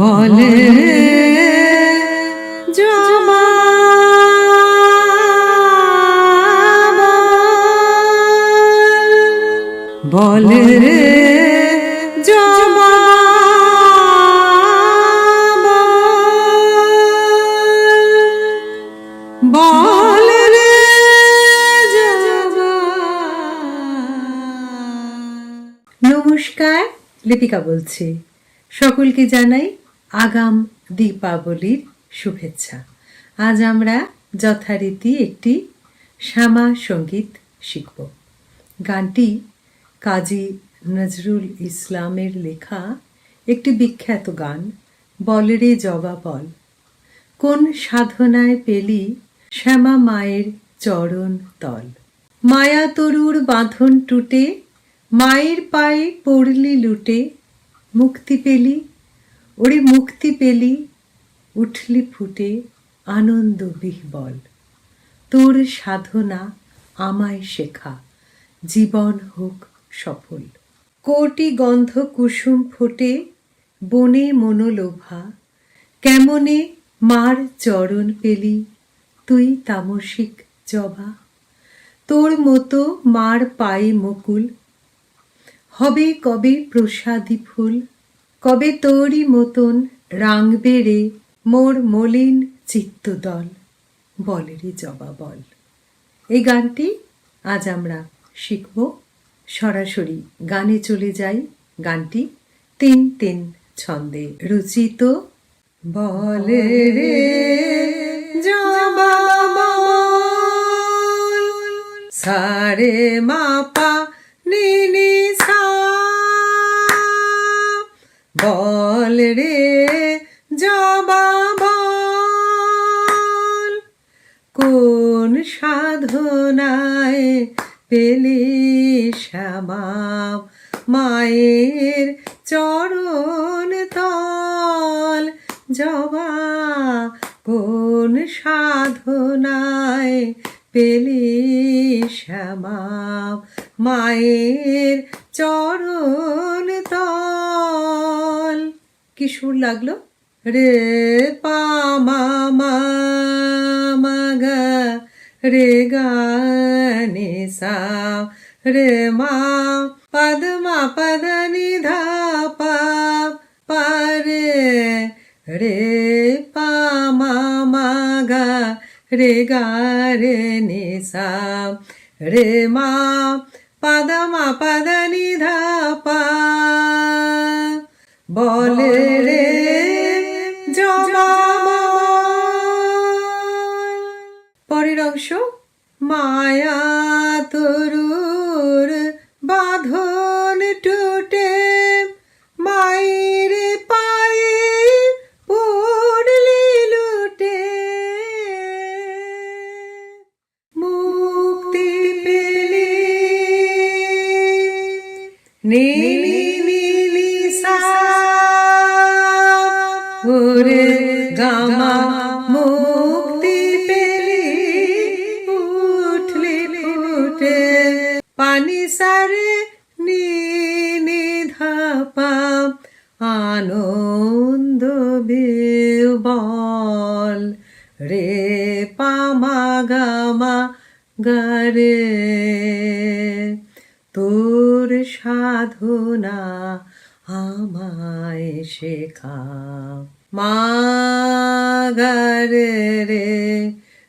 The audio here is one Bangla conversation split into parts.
বলে জমা বলে জমা বল নমস্কার লিপিকা বলছি। সকলকে জানাই আগাম দীপাবলির শুভেচ্ছা। আজ আমরা যথারীতি একটি শ্যামা সংগীত শিখব। গানটি কাজী নজরুল ইসলামের লেখা একটি বিখ্যাত গান, বলরে জবা বল। কোন সাধনায় পেলি শ্যামা মায়ের চরণ তল? মায়া তরুর বাঁধন টুটে, মায়ের পায়ে পড়লি লুটে, মুক্তি পেলি ওরে মুক্তি পেলি, উঠলি ফুটে আনন্দ বিহবল। তোর সাধনা আমায় শেখা, জীবন হোক সফল। কোটি গন্ধ কুসুম ফোটে বনে মনোলোভা, কেমনে মার চরণ পেলি তুই তামসিক জবা? তোর মতো মার পায়ে মুকুল, হবে কবে প্রসাদী ফুল? কবে তোরই মতন রাঙবে রে মোর মলিন চিত্তদল? বলে রে জবা বল। এই গানটি আজ আমরা শিখব। সরাসরি গানে চলে যাই গানটি। তিন তিন ছন্দে রচিত। বলে রে জবা সারে মাপা পেলি শ্যামা মায়ের চরণ তল জবা কোন সাধনায় পেলি শ্যামা মায়ের চরণ তল। কি সুর লাগল? রে পা মা মা মা গা রে গা নি সা রে মা পদ মা পদ নি ধা পা পা রে রে পা মা মা গা রে গা রে নি সা রে মা পদ মা পদ মায়া তরুর বাঁধন আনন্দ বল রে পামা গামা গারে, তোর সাধনা আমায় শেখা। মা রে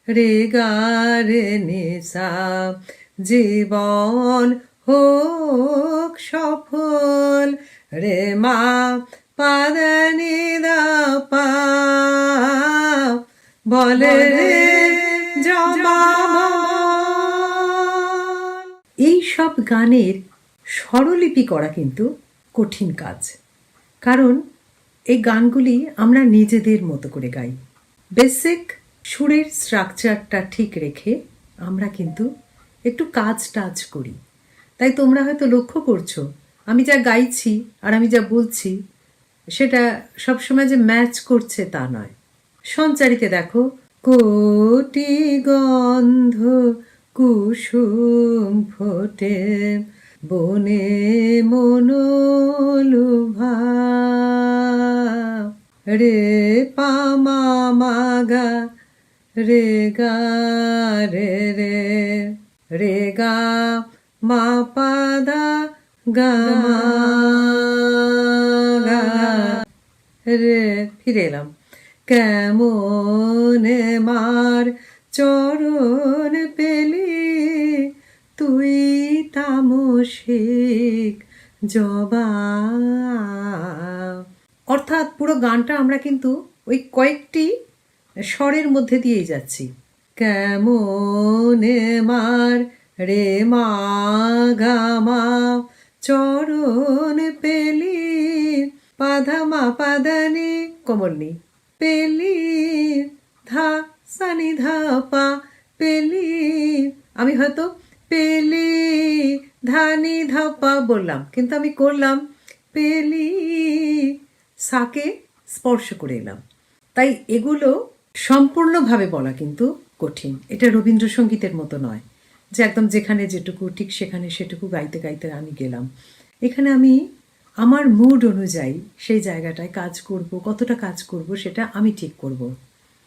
রে গারে নিসা জীবন হোক সফল। রে মা পাদানি দা পা বলে রে এই সব গানের স্বরলিপি করা কিন্তু কঠিন কাজ। কারণ এই গানগুলি আমরা নিজেদের মতো করে গাই। বেসিক সুরের স্ট্রাকচারটা ঠিক রেখে আমরা কিন্তু একটু কাজ টাজ করি। তাই তোমরা হয়তো লক্ষ্য করছ আমি যা গাইছি আর আমি যা বলছি সেটা সবসময় যে ম্যাচ করছে তা নয়। সঞ্চারিতে দেখো, কোটি গন্ধ কুসুম ফোটে, বনে মনোলুভা। রে পা মা মা রে গা, রে রে। রে গা, মা পা দা, গা রে, ফিরে এলাম। কেমন মার চরণ পেলি? তুই তামসিক জবা। অর্থাৎ পুরো গানটা আমরা কিন্তু ওই কয়েকটি স্বরের মধ্যে দিয়েই যাচ্ছি। কেমন মার রে মা গামা চরণ পেলি? পাধা মা পাদানি কোমলনি পেলি ধা সানি ধা পা পেলি আমি হয়তো পেলি ধানি ধাপা বললাম, কিন্তু আমি করলাম পেলি সাকে স্পর্শ করে এলাম। তাই এগুলো সম্পূর্ণভাবে বলা কিন্তু কঠিন। এটা রবীন্দ্রসঙ্গীতের মতো নয় যে একদম যেখানে যেটুকু, ঠিক সেখানে সেটুকু গাইতে গাইতে আমি গেলাম। এখানে আমি আমার মুড অনুযায়ী সেই জায়গাটায় কাজ করব, কতটা কাজ করব সেটা আমি ঠিক করব।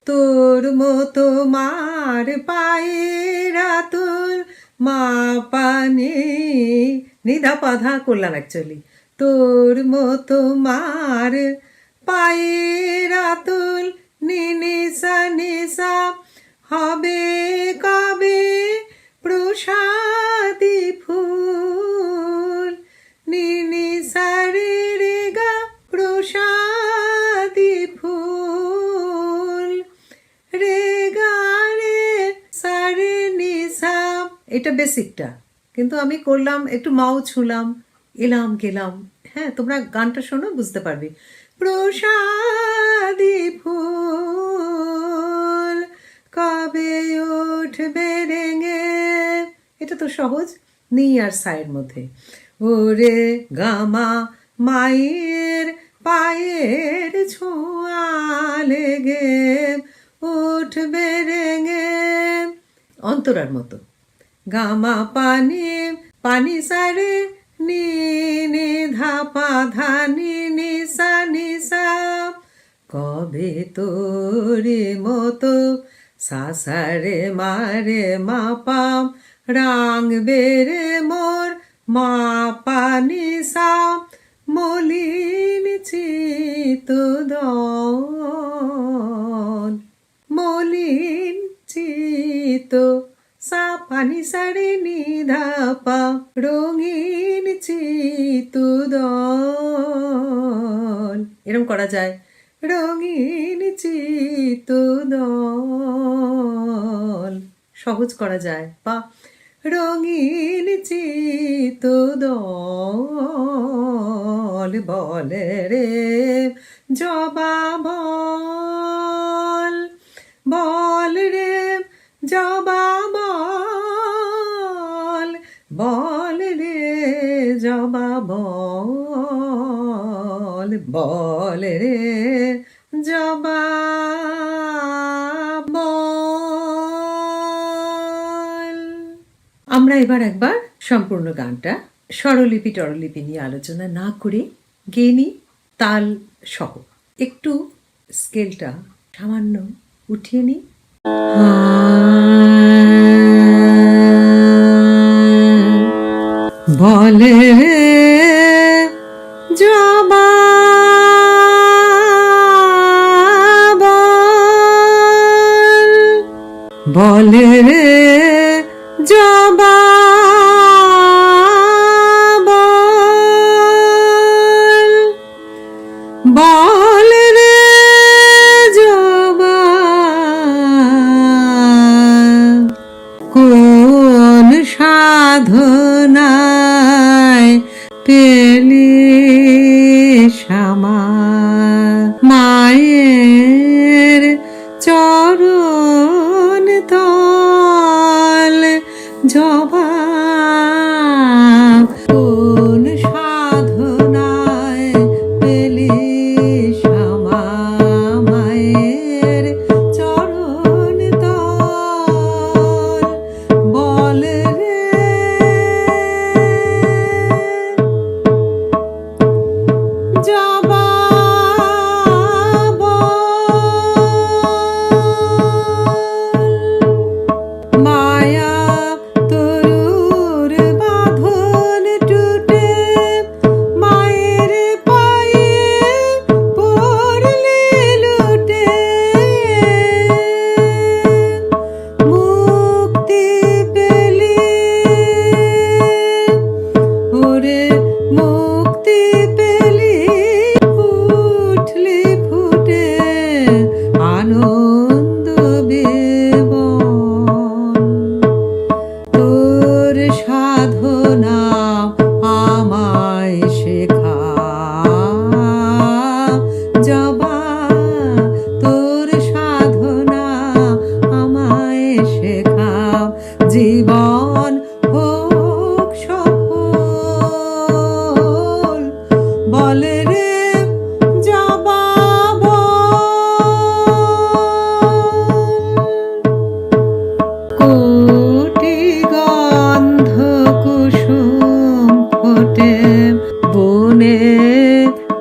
তোর মতো মার পায়ের আতুল মা পানে নিধা পাধা করলাম অ্যাকচুয়ালি তোর মতো মার পায়ের আতুল নিনিসা নিসা হবে এটা বেসিকটা। কিন্তু আমি করলাম, একটু মাও ছুলাম, এলাম, গেলাম। হ্যাঁ তোমরা গানটা শোনো, বুঝতে পারবে। প্রসাদি ফুল কবে উঠবে রেঙে? এটা তো সহজ নি আর সায়ের মধ্যে। ওরে গামা মায়ের পায়ের ছোঁয়া লেগে উঠবে রেঙে। অন্তরার মতো। গামা পানি পানি সারে নি নি ধা পা ধা নি নি সা নি কবে তোরে মতো সাসারে মারে মা পাম রাং বেরে মোর মা পানি সা মলিন চিত মলিন চিত সা পানি সারে নিধাপা রঙিন চিতু দল। এরম করা যায়। রঙিন চিতু দল। সহজ করা যায়। বা রঙিন চিতু দল বলে রে জবা বল। বল রে জবা বল রে জবা বল বল রে জবা বল। আমরা এবার একবার সম্পূর্ণ গানটা স্বরলিপি টরলিপি নিয়ে আলোচনা না করে গেয়ে নিই তাল সহ একটু স্কেলটা সামান্য উঠিয়ে নিই। বলে জবা বলে জবা বল রে জবা কোন সাধনায়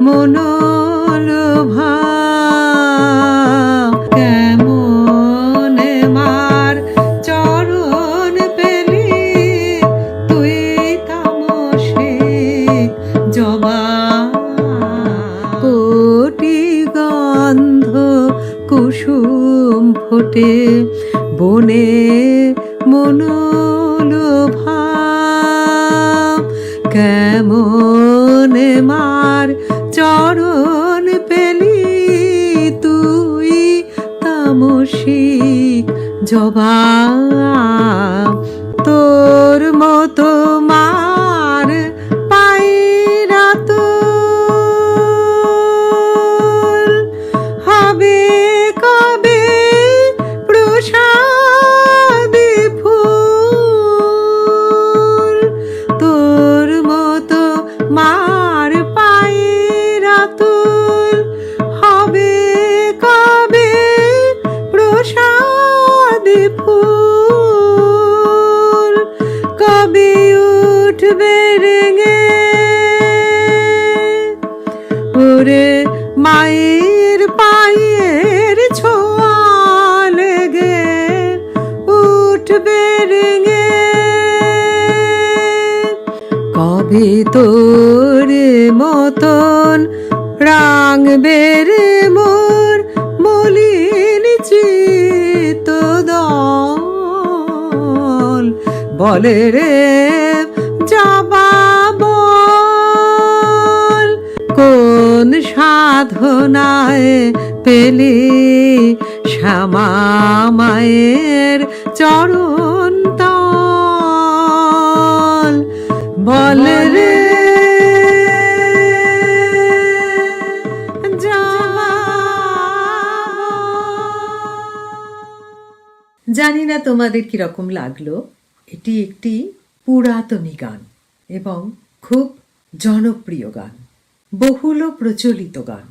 মনোলভা কেমন মার চরণ পেলি তুই তামসে জবা। গন্ধ কুসুম ফোটে বনে মনোলভা কেমন মার তামসিক জবা কবে তোর মতন। রে মোর মলিন চিত দল বলে রে, যাবা কোন সাধনায় পেলি শ্যামা মায়ের চরণ? না তোমাদের কীরকম লাগল? এটি একটি পুরাতনী গান এবং খুব জনপ্রিয় গান, বহুল প্রচলিত গান।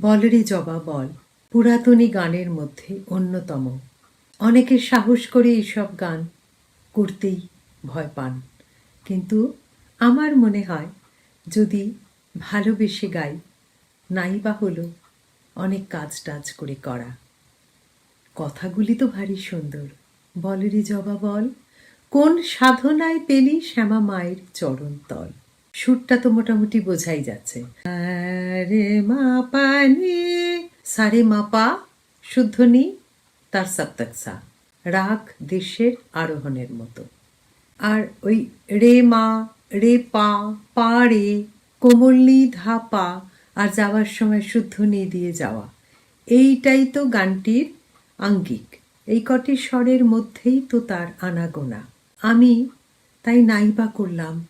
বলেরই জবা বল পুরাতনী গানের মধ্যে অন্যতম। অনেকে সাহস করে এইসব গান করতেই ভয় পান। কিন্তু আমার মনে হয়, যদি ভালোবেসে গাই নাই বা হলো অনেক কাজ টাজ করে করা। কথাগুলি তো ভারী সুন্দর। বলেরই জবা বল কোন সাধনায় পেলি শ্যামা মায়ের চরণ তল? সুরটা তো মোটামুটি বোঝাই যাচ্ছে। রে মা পানি। সারে মা পা। শুদ্ধ নি। তার সপ্তক সা রাগ দেশের আরোহণের মতো। আর ওই রে মা, রে পা পা রে কোমল্লি ধা পা, আর যাওয়ার সময় শুদ্ধ নিয়ে দিয়ে যাওয়া। এইটাই তো গানটির আঙ্গিক। এই কটি স্বরের মধ্যেই তো তার আনাগোনা। আমি তাই নাইবা করলাম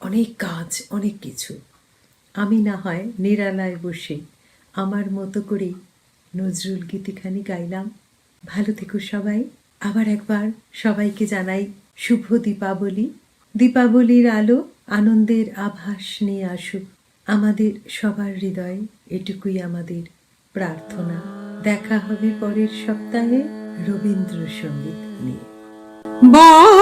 অনেক কাজ, অনেক কিছু। আমি না হয় নিরালায় বসে আমার মতো করে নজরুল গীতিখানি গাইলাম। ভালো থেকো সবাই। আবার একবার সবাইকে জানাই শুভ দীপাবলি। দীপাবলির আলো আনন্দের আভাস নিয়ে আসুক আমাদের সবার হৃদয়ে, এটুকুই আমাদের প্রার্থনা। দেখা হবে পরের সপ্তাহে। রবীন্দ্রসঙ্গীত নিয়ে। বল